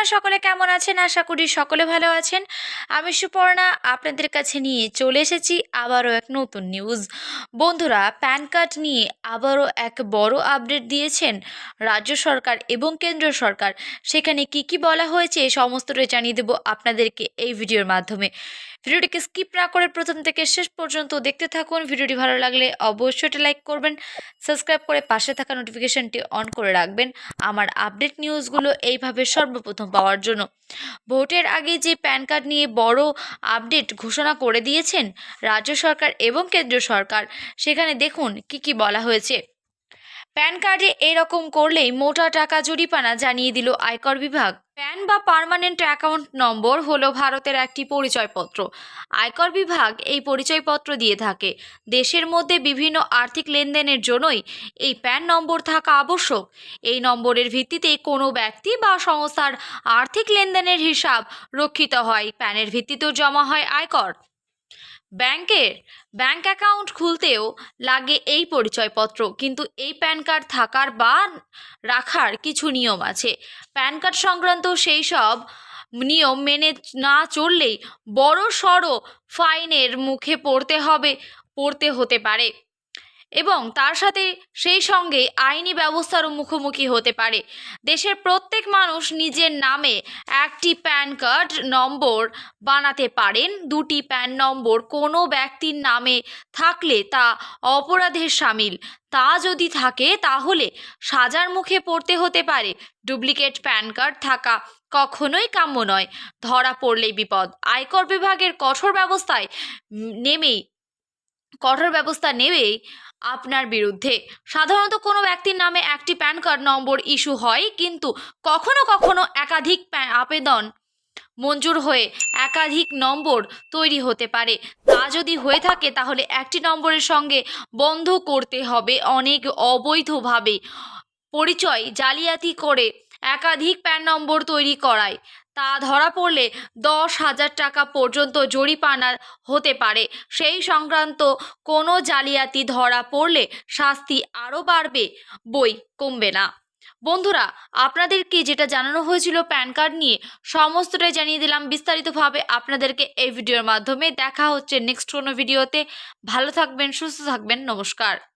আপনারা সকলে কেমন আছেন? আশা করি সকলে ভালো আছেন। আমি সুপর্ণা, আপনাদের কাছে নিয়ে চলে এসেছি আবারও এক নতুন নিউজ বন্ধুরা প্যান কার্ড নিয়ে আবারও এক বড় আপডেট দিয়েছেন রাজ্য সরকার এবং কেন্দ্র সরকার। সেখানে কি কি বলা হয়েছে সমস্তটাই জানিয়ে দেবো আপনাদেরকে এই ভিডিওর মাধ্যমে। ভিডিওটিকে স্কিপ না করে প্রথম থেকে শেষ পর্যন্ত দেখতে থাকুন। ভিডিওটি ভালো লাগলে অবশ্যই এটা লাইক করবেন সাবস্ক্রাইব করে পাশে থাকা নোটিফিকেশনটি অন করে রাখবেন। আমার আপডেট নিউজগুলো এইভাবে সর্বপ্রথম পাওয়ার জন্য। ভোটের আগে যে প্যান কার্ড নিয়ে বড় আপডেট ঘোষণা করে দিয়েছেন রাজ্য সরকার এবং কেন্দ্র সরকার, সেখানে দেখুন কি কি বলা হয়েছে। প্যান কার্ডে এরকম করলেই মোটা টাকা জরিপানা জানিয়ে দিল আয়কর বিভাগ। প্যান বা পার্মানেন্ট অ্যাকাউন্ট নম্বর হলো ভারতের একটি পরিচয়পত্র। আয়কর বিভাগ এই পরিচয়পত্র দিয়ে থাকে। দেশের মধ্যে বিভিন্ন আর্থিক লেনদেনের জন্যই এই প্যান নম্বর থাকা আবশ্যক। এই নম্বরের ভিত্তিতে কোনো ব্যক্তি বা সংস্থার আর্থিক লেনদেনের হিসাব রক্ষিত হয়। প্যানের ভিত্তিতেও জমা হয় আয়কর। ব্যাংকের ব্যাংক অ্যাকাউন্ট খুলতেও লাগে এই পরিচয়পত্র, কিন্তু এই প্যান কার্ড থাকার বা রাখার কিছু নিয়ম আছে। প্যান কার্ড সংক্রান্ত সেই সব নিয়ম মেনে না চললেই বড় সড়ো ফাইনের মুখে পড়তে হবে, পড়তে হতে পারে। এবং তার সাথে সেই সঙ্গে আইনি ব্যবস্থারও মুখোমুখি হতে পারে। দেশের প্রত্যেক মানুষ নিজের নামে একটি প্যান কার্ড নম্বর বানাতে পারেন। দুটি প্যান নম্বর কোনো ব্যক্তির নামে থাকলে তা অপরাধের সামিল। তা যদি থাকে তাহলে সাজার মুখে পড়তে হতে পারে। ডুপ্লিকেট প্যান কার্ড থাকা কখনোই কাম্য নয়। ধরা পড়লেই বিপদ। আয়কর বিভাগের কঠোর ব্যবস্থায় নেমেই কঠোর ব্যবস্থা নেবেই আপনার বিরুদ্ধে। সাধারণত কোনো ব্যক্তির নামে একটি প্যান কার্ড নম্বর ইস্যু হয়, কিন্তু কখনো কখনো একাধিক আবেদন মঞ্জুর হয়ে একাধিক নম্বর তৈরি হতে পারে। তা যদি হয়ে থাকে, তাহলে একটি নম্বরের সঙ্গে বন্ধ করতে হবে অনেক অবৈধভাবে। পরিচয় জালিয়াতি করে একাধিক প্যান নম্বর তৈরি করায়। তা ধরা পড়লে দশ হাজার টাকা পর্যন্ত জরিমানা হতে পারে। সেই সংক্রান্ত কোনো জালিয়াতি ধরা পড়লে শাস্তি আরও বাড়বে বই কমবে না। বন্ধুরা আপনাদেরকে যেটা জানানো হয়েছিল প্যান কার্ড নিয়ে, সমস্তটাই জানিয়ে দিলাম বিস্তারিতভাবে। আপনাদেরকে এই ভিডিওর মাধ্যমে দেখা হচ্ছে নেক্সট কোনো ভিডিওতে। ভালো থাকবেন, সুস্থ থাকবেন, নমস্কার।